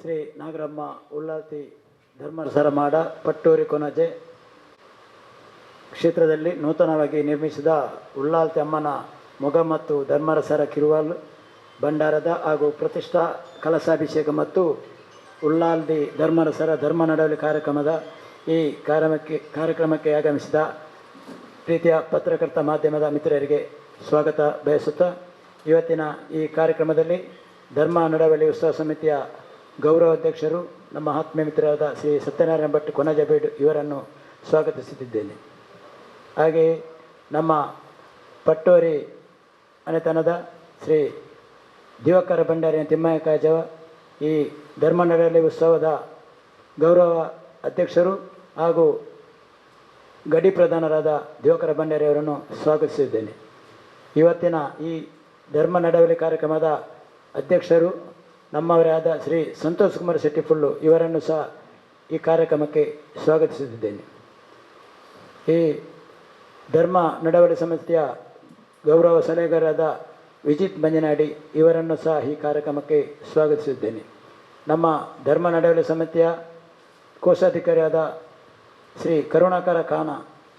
ಶ್ರೀ ನಾಗರಮ್ಮ ಉಳ್ಳಾತಿ ಧರ್ಮಸರ ಮಾಡ ಪಟ್ಟೂರಿ ಕೊನಜೆ ಕ್ಷೇತ್ರದಲ್ಲಿ ನೂತನವಾಗಿ ನಿರ್ಮಿಸಿದ ಉಳ್ಳಾಲ್ತಿ ಅಮ್ಮನ ಮೊಗ ಮತ್ತು ಧರ್ಮರಸರ ಕಿರುವಾಲ್ ಭಂಡಾರದ ಹಾಗೂ ಪ್ರತಿಷ್ಠಾ ಕಲಸಾಭಿಷೇಕ ಮತ್ತು ಉಳ್ಳಾಲ್ದಿ ಧರ್ಮರಸರ ಧರ್ಮ ನಡವಳಿ ಕಾರ್ಯಕ್ರಮದ ಈ ಕಾರ್ಯಕ್ರಮಕ್ಕೆ ಕಾರ್ಯಕ್ರಮಕ್ಕೆ ಆಗಮಿಸಿದ ಪ್ರೀತಿಯ ಪತ್ರಕರ್ತ ಮಾಧ್ಯಮದ ಮಿತ್ರರಿಗೆ ಸ್ವಾಗತ ಬಯಸುತ್ತಾ ಇವತ್ತಿನ ಈ ಕಾರ್ಯಕ್ರಮದಲ್ಲಿ ಧರ್ಮ ನಡವಳಿ ಉತ್ಸವ ಸಮಿತಿಯ ಗೌರವ ಅಧ್ಯಕ್ಷರು, ನಮ್ಮ ಆತ್ಮೀಯ ಮಿತ್ರರಾದ ಶ್ರೀ ಸತ್ಯನಾರಾಯಣ ಭಟ್ ಕೊನಜಬೇಡು ಇವರನ್ನು ಸ್ವಾಗತಿಸುತ್ತಿದ್ದೇನೆ. ಹಾಗೆಯೇ ನಮ್ಮ ಪಟ್ಟೋರಿ ಮನೆತನದ ಶ್ರೀ ದಿವಕರ ಭಂಡಾರಿಯ ತಿಮ್ಮಯ್ಯ ಕಾಜವ, ಈ ಧರ್ಮ ನಡವಳಿ ಉತ್ಸವದ ಗೌರವ ಅಧ್ಯಕ್ಷರು ಹಾಗೂ ಗಡಿ ಪ್ರಧಾನರಾದ ದಿವಕರ ಭಂಡಾರಿ ಅವರನ್ನು ಸ್ವಾಗತಿಸಿದ್ದೇನೆ. ಇವತ್ತಿನ ಈ ಧರ್ಮ ನಡವಳಿ ಕಾರ್ಯಕ್ರಮದ ಅಧ್ಯಕ್ಷರು, ನಮ್ಮವರಾದ ಶ್ರೀ ಸಂತೋಷ್ ಕುಮಾರ್ ಶೆಟ್ಟಿ ಫುಲ್ಲು ಇವರನ್ನು ಸಹ ಈ ಕಾರ್ಯಕ್ರಮಕ್ಕೆ ಸ್ವಾಗತಿಸುತ್ತಿದ್ದೇನೆ. ಈ ಧರ್ಮ ನಡವಳಿ ಸಮಿತಿಯ ಗೌರವ ಸಲಹೆಗಾರರಾದ ವಿಜಿತ್ ಮಂಜನಾಡಿ ಇವರನ್ನು ಸಹ ಈ ಕಾರ್ಯಕ್ರಮಕ್ಕೆ ಸ್ವಾಗತಿಸಿದ್ದೇನೆ ನಮ್ಮ ಧರ್ಮ ನಡವಳಿ ಸಮಿತಿಯ ಕೋಶಾಧಿಕಾರಿಯಾದ ಶ್ರೀ ಕರುಣಾಕರ ಖಾನ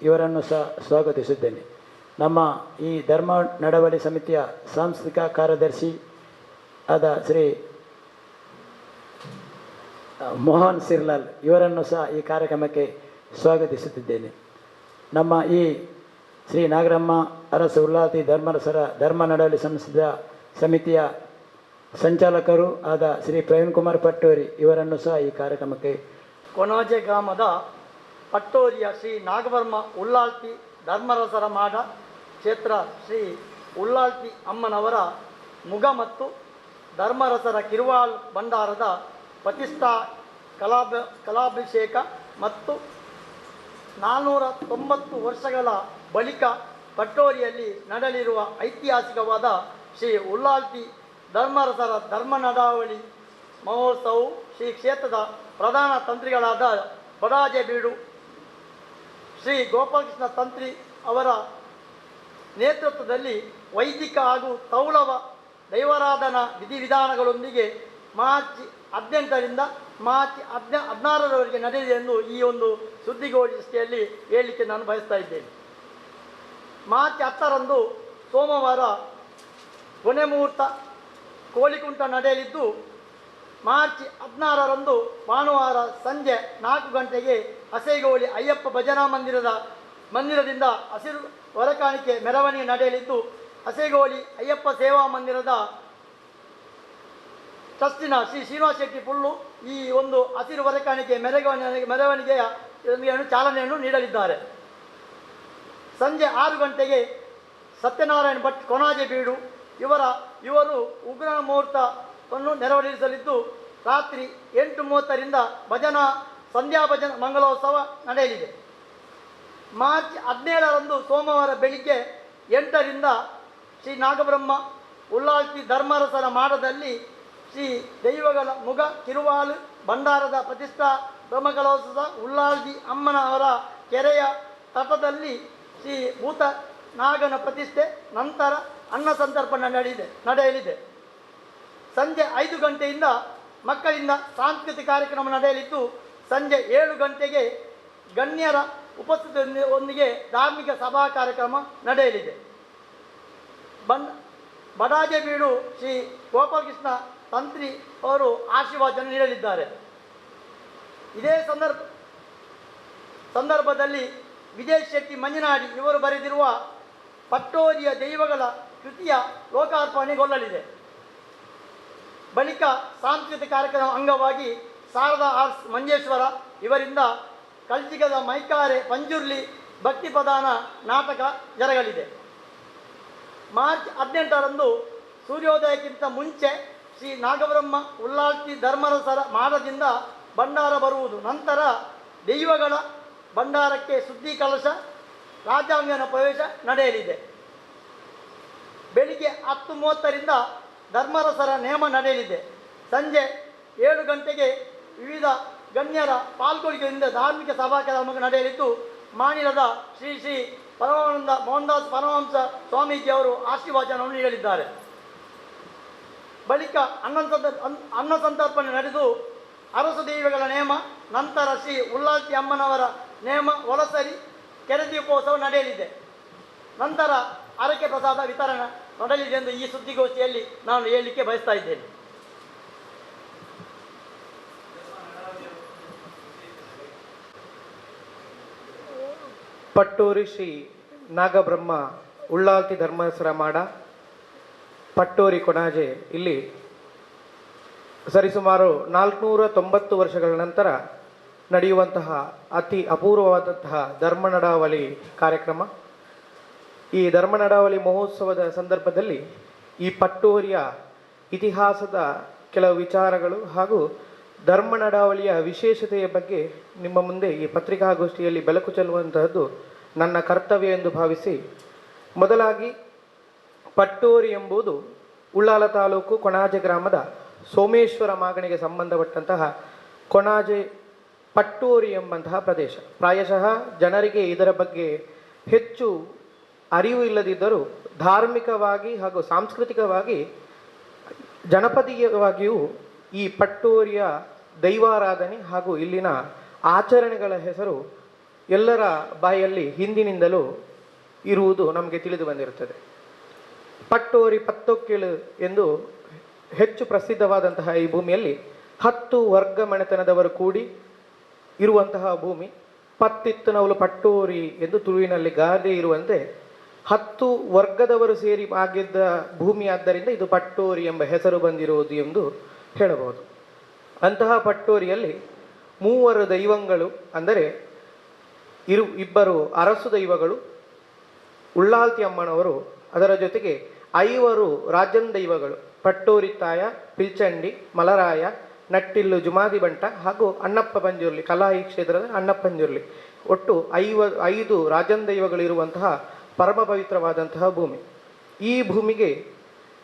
ಇವರನ್ನು ಸಹ ಸ್ವಾಗತಿಸಿದ್ದೇನೆ ನಮ್ಮ ಈ ಧರ್ಮ ನಡವಳಿ ಸಮಿತಿಯ ಸಾಂಸ್ಕೃತಿಕ ಕಾರ್ಯದರ್ಶಿ ಆದ ಶ್ರೀ ಮೋಹನ್ ಸಿರ್ಲಾಲ್ ಇವರನ್ನು ಸಹ ಈ ಕಾರ್ಯಕ್ರಮಕ್ಕೆ ಸ್ವಾಗತಿಸುತ್ತಿದ್ದೇನೆ. ನಮ್ಮ ಈ ಶ್ರೀ ನಾಗರಮ್ಮ ಅರಸ ಉಲ್ಲಾತಿ ಧರ್ಮರಸರ ಧರ್ಮ ನಡವಳಿ ಸಂಸ್ಥೆಯ ಸಮಿತಿಯ ಸಂಚಾಲಕರು ಆದ ಶ್ರೀ ಪ್ರವೀಣ್ ಕುಮಾರ್ ಪಟ್ಟೋರಿ ಇವರನ್ನು ಸಹ ಈ ಕಾರ್ಯಕ್ರಮಕ್ಕೆ ಕೊನೋಜೆ ಗ್ರಾಮದ ಪಟ್ಟೋರಿಯ ಶ್ರೀ ನಾಗವರ್ಮ ಉಲ್ಲಾಳ್ತಿ ಧರ್ಮರಸರ ಮಾಡ ಕ್ಷೇತ್ರ ಶ್ರೀ ಉಲ್ಲಾಲ್ತಿ ಅಮ್ಮನವರ ಮುಗ ಮತ್ತು ಧರ್ಮರಸರ ಕಿರುವಾಳ್ ಭಂಡಾರದ ಪ್ರತಿಷ್ಠಾ ಕಲಾಭ, ಕಲಾಭಿಷೇಕ ಮತ್ತು ನಾನ್ನೂರ ತೊಂಬತ್ತು ವರ್ಷಗಳ ಬಳಿಕ ಪಟ್ಟೋರಿಯಲ್ಲಿ ನಡೆಯಲಿರುವ ಐತಿಹಾಸಿಕವಾದ ಶ್ರೀ ಉಲ್ಲಾಲ್ತಿ ಧರ್ಮರಸರ ಧರ್ಮ ನಡಾವಳಿ ಮಹೋತ್ಸವವು ಶ್ರೀ ಕ್ಷೇತ್ರದ ಪ್ರಧಾನ ತಂತ್ರಿಗಳಾದ ಬಡಾಜೆಬೀಡು ಶ್ರೀ ಗೋಪಾಲಕೃಷ್ಣ ತಂತ್ರಿ ಅವರ ನೇತೃತ್ವದಲ್ಲಿ ವೈದಿಕ ಹಾಗೂ ತೌಳವ ದೈವಾರಾಧನಾ ವಿಧಿವಿಧಾನಗಳೊಂದಿಗೆ ಮಾರ್ಚ್ ಹದಿನೆಂಟರಿಂದ ಮಾರ್ಚ್ ಹದಿನ ಹದಿನಾರರವರೆಗೆ ನಡೆದಿದೆ ಎಂದು ಈ ಒಂದು ಸುದ್ದಿಗೋಷ್ಠಿಯಲ್ಲಿ ಹೇಳಲಿಕ್ಕೆ ನಾನು ಬಯಸ್ತಾ ಇದ್ದೇನೆ. ಮಾರ್ಚ್ ಹತ್ತರಂದು ಸೋಮವಾರ ಕೊನೆ ಮುಹೂರ್ತ ಕೋಳಿಕುಂಟ ನಡೆಯಲಿದ್ದು, ಮಾರ್ಚ್ ಹದಿನಾರರಂದು ಭಾನುವಾರ ಸಂಜೆ ನಾಲ್ಕು ಗಂಟೆಗೆ ಹಸೇಗೋಳಿ ಅಯ್ಯಪ್ಪ ಭಜನಾ ಮಂದಿರದ ಮಂದಿರದಿಂದ ಹಸಿರು ಹೊರಕಾಣಿಕೆ ಮೆರವಣಿಗೆ ನಡೆಯಲಿದ್ದು ಹಸೇಗೋಳಿ ಅಯ್ಯಪ್ಪ ಸೇವಾ ಮಂದಿರದ ಟ್ರಸ್ಟಿನ ಶ್ರೀ ಶ್ರೀನಿವಾಸ ಶೆಟ್ಟಿ ಪುಲ್ಲು ಈ ಒಂದು ಹಸಿರು ಬರಕಾಣಿಕೆ ಮೆರವಣಿಗೆ ಮೆರವಣಿಗೆಯ ಚಾಲನೆಯನ್ನು ನೀಡಲಿದ್ದಾರೆ. ಸಂಜೆ ಆರು ಗಂಟೆಗೆ ಸತ್ಯನಾರಾಯಣ ಭಟ್ ಕೊನಾಜೆ ಬೀಡು ಇವರ ಇವರು ಉಗ್ರ ಮುಹೂರ್ತವನ್ನು ನೆರವೇರಿಸಲಿದ್ದು ರಾತ್ರಿ ಎಂಟು ಮೂವತ್ತರಿಂದ ಭಜನಾ ಸಂಧ್ಯಾ ಭಜನ ಮಂಗಲೋತ್ಸವ ನಡೆಯಲಿದೆ. ಮಾರ್ಚ್ ಹದಿನೇಳರಂದು ಸೋಮವಾರ ಬೆಳಿಗ್ಗೆ ಎಂಟರಿಂದ ಶ್ರೀ ನಾಗಬ್ರಹ್ಮ ಉಲ್ಲಾಲ್ತಿ ಧರ್ಮರಸರ ಮಾಡದಲ್ಲಿ ಶ್ರೀ ದೈವಗಳ ಮುಗ ಕಿರುವಾಲು ಭಂಡಾರದ ಪ್ರತಿಷ್ಠಾ ಬ್ರಹ್ಮಕಲೋತ್ಸವ ಉಲ್ಲಾಲ್ದಿ ಅಮ್ಮನವರ ಕೆರೆಯ ತಟದಲ್ಲಿ ಶ್ರೀ ಭೂತ ನಾಗನ ಪ್ರತಿಷ್ಠೆ ನಂತರ ಅನ್ನ ಸಂತರ್ಪಣ ನಡೆಯಿದೆ ನಡೆಯಲಿದೆ. ಸಂಜೆ ಐದು ಗಂಟೆಯಿಂದ ಮಕ್ಕಳಿಂದ ಸಾಂಸ್ಕೃತಿಕ ಕಾರ್ಯಕ್ರಮ ನಡೆಯಲಿದ್ದು, ಸಂಜೆ ಏಳು ಗಂಟೆಗೆ ಗಣ್ಯರ ಉಪಸ್ಥಿತಿಯೊಂದಿಗೆ ಧಾರ್ಮಿಕ ಸಭಾ ಕಾರ್ಯಕ್ರಮ ನಡೆಯಲಿದೆ. ಬನ್ ಬಡಾಜೆ ಬೀಡು ಶ್ರೀ ಗೋಪಾಲಕೃಷ್ಣ ತಂತ್ರಿ ಅವರು ಆಶೀರ್ವಾದನ ನೀಡಲಿದ್ದಾರೆ. ಇದೇ ಸಂದರ್ಭ, ಸಂದರ್ಭದಲ್ಲಿ ವಿಜಯ್ ಶೆಟ್ಟಿ ಮಂಜಿನಾಡಿ ಇವರು ಬರೆದಿರುವ ಪಟ್ಟೋರಿಯ ದೈವಗಳ ಕೃತಿಯ ಲೋಕಾರ್ಪಣೆಗೊಳ್ಳಲಿದೆ ಬಳಿಕ ಸಾಂಸ್ಕೃತಿಕ ಕಾರ್ಯಕ್ರಮ ಅಂಗವಾಗಿ ಶಾರದಾ ಆರ್ಸ್ ಮಂಜೇಶ್ವರ ಇವರಿಂದ ಕಲ್ಜಿಗದ ಮೈಕಾರೆ ಪಂಜುರ್ಲಿ ಭಕ್ತಿ ಪ್ರಧಾನ ನಾಟಕ ಜರಗಲಿದೆ. ಮಾರ್ಚ್ ಹದಿನೆಂಟರಂದು ಸೂರ್ಯೋದಯಕ್ಕಿಂತ ಮುಂಚೆ ಶ್ರೀ ನಾಗಬ್ರಹ್ಮ ಉಲ್ಲಾಸಿ ಧರ್ಮರಸರ ಮಾಡದಿಂದ ಭಂಡಾರ ಬರುವುದು. ನಂತರ ದೈವಗಳ ಭಂಡಾರಕ್ಕೆ ಸುದ್ದಿ ಕಲಶ ರಾಜಾಂಗನ ಪ್ರವೇಶ ನಡೆಯಲಿದೆ. ಬೆಳಿಗ್ಗೆ ಹತ್ತು ಮೂವತ್ತರಿಂದ ಧರ್ಮರಸರ ನೇಮ ನಡೆಯಲಿದೆ. ಸಂಜೆ ಏಳು ಗಂಟೆಗೆ ವಿವಿಧ ಗಣ್ಯರ ಪಾಲ್ಗೊಳ್ಳುವಿಕೆಯಿಂದ ಧಾರ್ಮಿಕ ಸಭಾ ಕಾರ್ಯಕ್ರಮ ನಡೆಯಲಿದ್ದು, ಮಾನಿಲದ ಶ್ರೀ ಶ್ರೀ ಪರಮಾನಂದ, ಮೋಹನ್ದಾಸ್ ಪರಮಹಂಸ ಸ್ವಾಮೀಜಿ ಅವರು ಆಶೀರ್ವಚನವನ್ನು ನೀಡಲಿದ್ದಾರೆ ಬಳಿಕ ಅನ್ನ ಅನ್ನ ಸಂತರ್ಪಣೆ ನಡೆದು ಅರಸು ದೇವಿಗಳ ನೇಮ, ನಂತರ ಶ್ರೀ ಉಲ್ಲಾಸಿ ಅಮ್ಮನವರ ನೇಮ ಒಳಸರಿ ಕೆರೆ ದೀಪೋತ್ಸವ ನಡೆಯಲಿದೆ. ನಂತರ ಅರಕೆ ಪ್ರಸಾದ ವಿತರಣೆ ನಡೆಯಲಿದೆ ಎಂದು ಈ ಸುದ್ದಿಗೋಷ್ಠಿಯಲ್ಲಿ ನಾನು ಹೇಳಲಿಕ್ಕೆ ಬಯಸ್ತಾ ಇದ್ದೇನೆ. ಪಟ್ಟೂರಿ ಶ್ರೀ ನಾಗಬ್ರಹ್ಮ ಉಳ್ಳಾಲ್ತಿ ಧರ್ಮಸರ ಮಾಡ, ಪಟ್ಟೂರಿ ಕೊಣಾಜೆ ಇಲ್ಲಿ ಸರಿಸುಮಾರು ನಾಲ್ಕುನೂರ ತೊಂಬತ್ತು ವರ್ಷಗಳ ನಂತರ ನಡೆಯುವಂತಹ ಅತಿ ಅಪೂರ್ವವಾದಂತಹ ಧರ್ಮ ನಡಾವಳಿ ಕಾರ್ಯಕ್ರಮ. ಈ ಧರ್ಮ ನಡಾವಳಿ ಮಹೋತ್ಸವದ ಸಂದರ್ಭದಲ್ಲಿ ಈ ಪಟ್ಟೂರಿಯ ಇತಿಹಾಸದ ಕೆಲವು ವಿಚಾರಗಳು ಹಾಗೂ ಧರ್ಮ ನಡಾವಳಿಯ ವಿಶೇಷತೆಯ ಬಗ್ಗೆ ನಿಮ್ಮ ಮುಂದೆ ಈ ಪತ್ರಿಕಾಗೋಷ್ಠಿಯಲ್ಲಿ ಬೆಳಕು ಚೆಲ್ಲುವಂತಹದ್ದು ನನ್ನ ಕರ್ತವ್ಯ ಎಂದು ಭಾವಿಸಿ, ಮೊದಲಾಗಿ ಪಟ್ಟೋರಿ ಎಂಬುದು ಉಳ್ಳಾಲ ತಾಲೂಕು ಕೊಣಾಜೆ ಗ್ರಾಮದ ಸೋಮೇಶ್ವರ ಮಾಗಣಿಗೆ ಸಂಬಂಧಪಟ್ಟಂತಹ ಕೊಣಾಜೆ ಪಟ್ಟೋರಿ ಎಂಬಂತಹ ಪ್ರದೇಶ. ಪ್ರಾಯಶಃ ಜನರಿಗೆ ಇದರ ಬಗ್ಗೆ ಹೆಚ್ಚು ಅರಿವು ಇಲ್ಲದಿದ್ದರೂ ಧಾರ್ಮಿಕವಾಗಿ ಹಾಗೂ ಸಾಂಸ್ಕೃತಿಕವಾಗಿ ಜನಪದೀಯವಾಗಿಯೂ ಈ ಪಟ್ಟೂರಿಯ ದೈವಾರಾಧನೆ ಹಾಗೂ ಇಲ್ಲಿನ ಆಚರಣೆಗಳ ಹೆಸರು ಎಲ್ಲರ ಬಾಯಲ್ಲಿ ಹಿಂದಿನಿಂದಲೂ ಇರುವುದು ನಮಗೆ ತಿಳಿದು ಬಂದಿರುತ್ತದೆ. ಪಟ್ಟೋರಿ ಪತ್ತೊಕ್ಕಿಳು ಎಂದು ಹೆಚ್ಚು ಪ್ರಸಿದ್ಧವಾದಂತಹ ಈ ಭೂಮಿಯಲ್ಲಿ ಹತ್ತು ವರ್ಗ ಮನೆತನದವರು ಕೂಡಿ ಇರುವಂತಹ ಭೂಮಿ ಪತ್ತಿತ್ತನವಲು ಪಟ್ಟೋರಿ ಎಂದು ತುಳುವಿನಲ್ಲಿ ಗಾದೆ ಇರುವಂತೆ ಹತ್ತು ವರ್ಗದವರು ಸೇರಿ ಆಗಿದ್ದ ಭೂಮಿಯಾದ್ದರಿಂದ ಇದು ಪಟ್ಟೋರಿ ಎಂಬ ಹೆಸರು ಬಂದಿರುವುದು ಎಂದು ಹೇಳಬಹುದು. ಅಂತಹ ಪಟ್ಟೋರಿಯಲ್ಲಿ ಮೂವರು ದೈವಗಳು ಅಂದರೆ ಇರು ಇಬ್ಬರು ಅರಸು ದೈವಗಳು, ಉಳ್ಳಾಲ್ತಿ ಅಮ್ಮನವರು, ಅದರ ಜೊತೆಗೆ ಐವರು ರಾಜನ್ ದೈವಗಳು, ಪಟ್ಟೂರಿ ತಾಯ, ಪಿಲ್ಚಂಡಿ, ಮಲರಾಯ, ನಟ್ಟಿಲ್ಲು ಜುಮಾದಿ ಬಂಟ ಹಾಗೂ ಅಣ್ಣಪ್ಪ ಪಂಜುರ್ಲಿ ಕಲಾಯಿ ಕ್ಷೇತ್ರದ ಅಣ್ಣಪ್ಪ ಪಂಜುರ್ಲಿ ಒಟ್ಟು ಐವ ಐದು ರಾಜನ್ ದೈವಗಳು ಇರುವಂತಹ ಪರಮ ಪವಿತ್ರವಾದಂತಹ ಭೂಮಿ. ಈ ಭೂಮಿಗೆ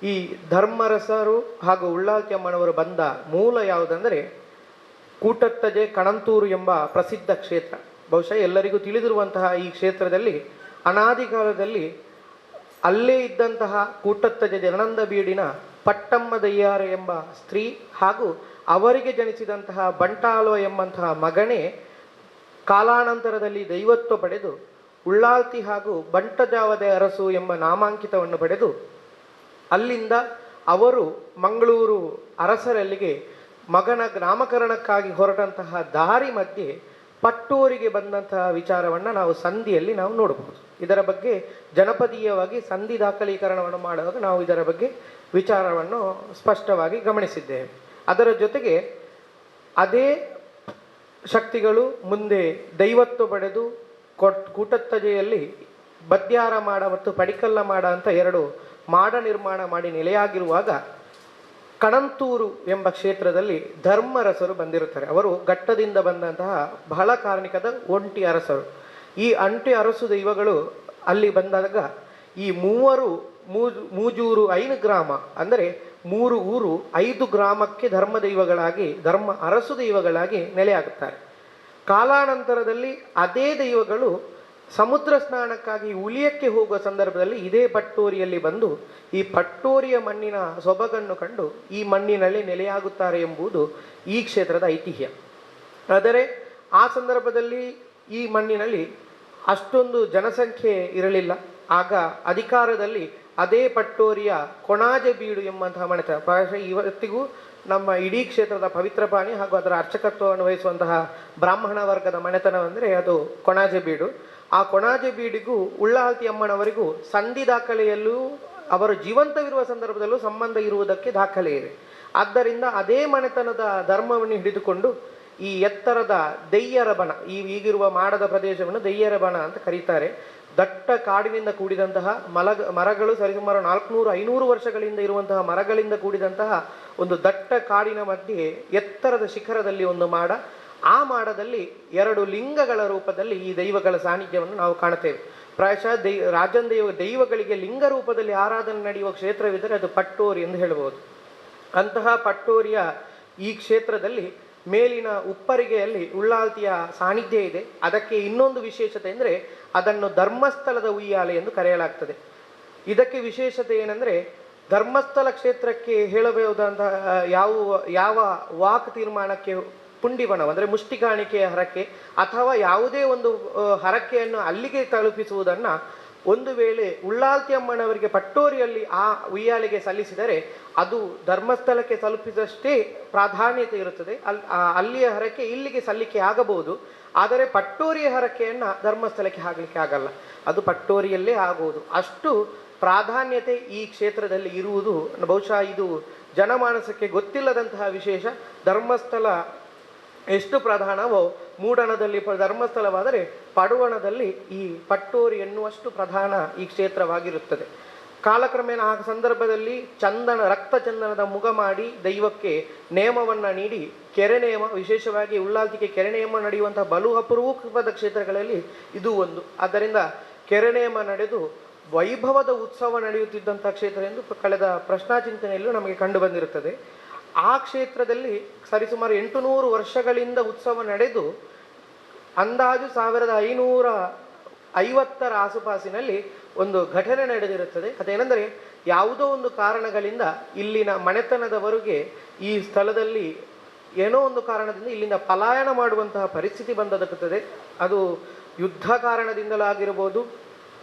ಈ ಧರ್ಮರಸರು ಹಾಗೂ ಉಳ್ಳಾಲ್ತಿ ಅಮ್ಮನವರು ಬಂದ ಮೂಲ ಯಾವುದಂದರೆ ಕೂಟತ್ತಜೆ ಕಣಂತೂರು ಎಂಬ ಪ್ರಸಿದ್ಧ ಕ್ಷೇತ್ರ. ಬಹುಶಃ ಎಲ್ಲರಿಗೂ ತಿಳಿದಿರುವಂತಹ ಈ ಕ್ಷೇತ್ರದಲ್ಲಿ ಅನಾದಿ ಕಾಲದಲ್ಲಿ ಅಲ್ಲೇ ಇದ್ದಂತಹ ಕೂಟತ್ತಜೆ ಜನಾನಂದ ಬೀಡಿನ ಪಟ್ಟಮ್ಮ ದಯ್ಯಾರ ಎಂಬ ಸ್ತ್ರೀ ಹಾಗೂ ಅವರಿಗೆ ಜನಿಸಿದಂತಹ ಬಂಟಾಲೋ ಎಂಬಂತಹ ಮಗನೇ ಕಾಲಾನಂತರದಲ್ಲಿ ದೈವತ್ವ ಪಡೆದು ಉಳ್ಳಾಲ್ತಿ ಹಾಗೂ ಬಂಟಜಾವದೆ ಅರಸು ಎಂಬ ನಾಮಾಂಕಿತವನ್ನು ಪಡೆದು ಅಲ್ಲಿಂದ ಅವರು ಮಂಗಳೂರು ಅರಸರಲ್ಲಿಗೆ ಮಗನ ನಾಮಕರಣಕ್ಕಾಗಿ ಹೊರಟಂತಹ ದಾರಿ ಮಧ್ಯೆ ಪಟ್ಟೂರಿಗೆ ಬಂದಂತಹ ವಿಚಾರವನ್ನು ನಾವು ಸಂಧಿಯಲ್ಲಿ ನಾವು ನೋಡಬಹುದು. ಇದರ ಬಗ್ಗೆ ಜನಪದೀಯವಾಗಿ ಸಂಧಿ ದಾಖಲೀಕರಣವನ್ನು ಮಾಡುವಾಗ ನಾವು ಇದರ ಬಗ್ಗೆ ವಿಚಾರವನ್ನು ಸ್ಪಷ್ಟವಾಗಿ ಗಮನಿಸಿದ್ದೇವೆ. ಅದರ ಜೊತೆಗೆ ಅದೇ ಶಕ್ತಿಗಳು ಮುಂದೆ ದೈವತ್ತು ಪಡೆದು ಕೊಟ್ ಕೂಟತ್ತಜೆಯಲ್ಲಿ ಬದ್ಯಾರ ಮಾಡ ಮತ್ತು ಪಡಿಕಲ್ಲ ಮಾಡ ಅಂತ ಎರಡು ಮಾಡ ನಿರ್ಮಾಣ ಮಾಡಿ ನೆಲೆಯಾಗಿರುವಾಗ ಕಣಂತೂರು ಎಂಬ ಕ್ಷೇತ್ರದಲ್ಲಿ ಧರ್ಮರಸರು ಬಂದಿರುತ್ತಾರೆ. ಅವರು ಘಟ್ಟದಿಂದ ಬಂದಂತಹ ಬಹಳ ಕಾರ್ಣಿಕದ ಒಂಟಿ ಅರಸರು. ಈ ಅಂಟಿ ಅರಸು ದೈವಗಳು ಅಲ್ಲಿ ಬಂದಾಗ ಈ ಮೂವರು ಮೂಜು, ಮೂಜೂರು ಐದು ಗ್ರಾಮ, ಅಂದರೆ ಮೂರು ಊರು ಐದು ಗ್ರಾಮಕ್ಕೆ ಧರ್ಮ ದೈವಗಳಾಗಿ, ಧರ್ಮ ಅರಸು ದೈವಗಳಾಗಿ ನೆಲೆಯಾಗುತ್ತಾರೆ. ಕಾಲಾನಂತರದಲ್ಲಿ ಅದೇ ದೈವಗಳು ಸಮುದ್ರ ಸ್ನಾನಕ್ಕಾಗಿ ಉಲಿಯಕ್ಕೆ ಹೋಗುವ ಸಂದರ್ಭದಲ್ಲಿ ಇದೇ ಪಟ್ಟೋರಿಯಲ್ಲಿ ಬಂದು ಈ ಪಟ್ಟೋರಿಯ ಮಣ್ಣಿನ ಸೊಬಗನ್ನು ಕಂಡು ಈ ಮಣ್ಣಿನಲ್ಲಿ ನೆಲೆಯಾಗುತ್ತಾರೆ ಎಂಬುದು ಈ ಕ್ಷೇತ್ರದ ಐತಿಹ್ಯ. ಆದರೆ ಆ ಸಂದರ್ಭದಲ್ಲಿ ಈ ಮಣ್ಣಿನಲ್ಲಿ ಅಷ್ಟೊಂದು ಜನಸಂಖ್ಯೆ ಇರಲಿಲ್ಲ. ಆಗ ಅಧಿಕಾರದಲ್ಲಿ ಅದೇ ಪಟ್ಟೋರಿಯ ಕೊಣಾಜೆ ಬೀಡು ಎಂಬಂತಹ ಮಣಿತ ಪ್ರಾಯಶಃ ಇವತ್ತಿಗೂ ನಮ್ಮ ಇಡೀ ಕ್ಷೇತ್ರದ ಪವಿತ್ರ ಪಾಣಿ ಹಾಗೂ ಅದರ ಅರ್ಚಕತ್ವವನ್ನು ವಹಿಸುವಂತಹ ಬ್ರಾಹ್ಮಣ ವರ್ಗದ ಮನೆತನವೆಂದರೆ ಅದು ಕೊಣಾಜೆ ಬೀಡು. ಆ ಕೊಣಾಜೆ ಬೀಡಿಗೂ ಉಳ್ಳಾಲ್ತಿ ಅಮ್ಮನವರಿಗೂ ಸಂಧಿ ದಾಖಲೆಯಲ್ಲೂ ಅವರು ಜೀವಂತವಿರುವ ಸಂದರ್ಭದಲ್ಲೂ ಸಂಬಂಧ ಇರುವುದಕ್ಕೆ ದಾಖಲೆ ಇದೆ ಆದ್ದರಿಂದ ಅದೇ ಮನೆತನದ ಧರ್ಮವನ್ನು ಹಿಡಿದುಕೊಂಡು ಈ ಎತ್ತರದ ದೆಯ್ಯರ ಬಣ, ಈ ಈಗಿರುವ ಮಾಡದ ಪ್ರದೇಶವನ್ನು ದೆಯ್ಯರ ಬಣ ಅಂತ ಕರೀತಾರೆ. ದಟ್ಟ ಕಾಡಿನಿಂದ ಕೂಡಿದಂತಹ ಮಲಗ, ಮರಗಳು ಸರಿಸುಮಾರು ನಾಲ್ಕುನೂರು, ಐನೂರು ವರ್ಷಗಳಿಂದ ಇರುವಂತಹ ಮರಗಳಿಂದ ಕೂಡಿದಂತಹ ಒಂದು ದಟ್ಟ ಕಾಡಿನ ಮಧ್ಯೆ ಎತ್ತರದ ಶಿಖರದಲ್ಲಿ ಒಂದು ಮಾಡ ಆ ಮಾಡದಲ್ಲಿ ಎರಡು ಲಿಂಗಗಳ ರೂಪದಲ್ಲಿ ಈ ದೈವಗಳ ಸಾನ್ನಿಧ್ಯವನ್ನು ನಾವು ಕಾಣುತ್ತೇವೆ. ಪ್ರಾಯಶಃ ದೈ, ರಾಜನ್ ದೈವ, ದೈವಗಳಿಗೆ ಲಿಂಗ ರೂಪದಲ್ಲಿ ಆರಾಧನೆ ನಡೆಯುವ ಕ್ಷೇತ್ರವಿದ್ದರೆ ಅದು ಪಟ್ಟೋರಿ ಎಂದು ಹೇಳಬಹುದು. ಅಂತಹ ಪಟ್ಟೋರಿಯ ಈ ಕ್ಷೇತ್ರದಲ್ಲಿ ಮೇಲಿನ ಉಪ್ಪರಿಗೆಯಲ್ಲಿ ಉಳ್ಳಾಲ್ತಿಯ ಸಾನ್ನಿಧ್ಯ ಇದೆ. ಅದಕ್ಕೆ ಇನ್ನೊಂದು ವಿಶೇಷತೆ ಅಂದರೆ ಅದನ್ನು ಧರ್ಮಸ್ಥಳದ ಉಯ್ಯಾಲೆ ಎಂದು ಕರೆಯಲಾಗ್ತದೆ. ಇದಕ್ಕೆ ವಿಶೇಷತೆ ಏನಂದರೆ ಧರ್ಮಸ್ಥಳ ಕ್ಷೇತ್ರಕ್ಕೆ ಹೇಳಬಹುದಾದಂತಹ ಯಾವ ಯಾವ ವಾಕ್ ತೀರ್ಮಾನಕ್ಕೆ ಪುಂಡಿಬಣ ಅಂದರೆ ಮುಷ್ಟಿ ಕಾಣಿಕೆಯ ಹರಕೆ, ಅಥವಾ ಯಾವುದೇ ಒಂದು ಹರಕೆಯನ್ನು ಅಲ್ಲಿಗೆ ತಲುಪಿಸುವುದನ್ನು ಒಂದು ವೇಳೆ ಉಳ್ಳಾಲ್ತಿ ಅಮ್ಮನವರಿಗೆ ಪಟ್ಟೋರಿಯಲ್ಲಿ ಆ ಉಯ್ಯಾಲೆಗೆ ಸಲ್ಲಿಸಿದರೆ ಅದು ಧರ್ಮಸ್ಥಳಕ್ಕೆ ತಲುಪಿದಷ್ಟೇ ಪ್ರಾಧಾನ್ಯತೆ ಇರುತ್ತದೆ. ಅಲ್ಲಿ ಅಲ್ಲಿಯ ಹರಕೆ ಇಲ್ಲಿಗೆ ಸಲ್ಲಿಕೆ ಆಗಬಹುದು. ಆದರೆ ಪಟ್ಟೋರಿಯ ಹರಕೆಯನ್ನು ಧರ್ಮಸ್ಥಳಕ್ಕೆ ಆಗಲಿಕ್ಕೆ ಆಗಲ್ಲ. ಅದು ಪಟ್ಟೋರಿಯಲ್ಲೇ ಆಗುವುದು. ಅಷ್ಟು ಪ್ರಾಧಾನ್ಯತೆ ಈ ಕ್ಷೇತ್ರದಲ್ಲಿ ಇರುವುದು. ಬಹುಶಃ ಇದು ಜನಮಾನಸಕ್ಕೆ ಗೊತ್ತಿಲ್ಲದಂತಹ ವಿಶೇಷ. ಧರ್ಮಸ್ಥಳ ಎಷ್ಟು ಪ್ರಧಾನವೋ ಮೂಡಣದಲ್ಲಿ ಧರ್ಮಸ್ಥಳವಾದರೆ ಪಡುವಣದಲ್ಲಿ ಈ ಪಟ್ಟೋರಿ ಎನ್ನುವಷ್ಟು ಪ್ರಧಾನ ಈ ಕ್ಷೇತ್ರವಾಗಿರುತ್ತದೆ. ಕಾಲಕ್ರಮೇಣ ಆ ಸಂದರ್ಭದಲ್ಲಿ ಚಂದನ ರಕ್ತ ಚಂದನದ ಮುಗ ಮಾಡಿ ದೈವಕ್ಕೆ ನೇಮವನ್ನು ನೀಡಿ ಕೆರೆ ನೇಮ, ವಿಶೇಷವಾಗಿ ಉಳ್ಳಾಲ್ತಿಗೆ ಕೆರೆ ನೇಮ ನಡೆಯುವಂತಹ ಬಲು ಅಪರೂಪದ ಕ್ಷೇತ್ರಗಳಲ್ಲಿ ಇದು ಒಂದು. ಆದ್ದರಿಂದ ಕೆರೆ ನೇಮ ನಡೆದು ವೈಭವದ ಉತ್ಸವ ನಡೆಯುತ್ತಿದ್ದಂಥ ಕ್ಷೇತ್ರ ಎಂದು ಕಳೆದ ಪ್ರಶ್ನಾಚಿಂತನೆಯಲ್ಲೂ ನಮಗೆ ಕಂಡು ಬಂದಿರುತ್ತದೆ. ಆ ಕ್ಷೇತ್ರದಲ್ಲಿ ಸರಿಸುಮಾರು ಎಂಟು ನೂರು ವರ್ಷಗಳಿಂದ ಉತ್ಸವ ನಡೆದು, ಅಂದಾಜು ಸಾವಿರದ ಐನೂರ ಐವತ್ತರ ಆಸುಪಾಸಿನಲ್ಲಿ ಒಂದು ಘಟನೆ ನಡೆದಿರುತ್ತದೆ. ಅದೇನೆಂದರೆ, ಯಾವುದೋ ಒಂದು ಕಾರಣಗಳಿಂದ ಇಲ್ಲಿನ ಮನೆತನದವರಿಗೆ ಈ ಸ್ಥಳದಲ್ಲಿ ಏನೋ ಒಂದು ಕಾರಣದಿಂದ ಇಲ್ಲಿಂದ ಪಲಾಯನ ಮಾಡುವಂತಹ ಪರಿಸ್ಥಿತಿ ಬಂದದಕ್ಕುತ್ತದೆ ಅದು ಯುದ್ಧ ಕಾರಣದಿಂದಲಾಗಿರ್ಬೋದು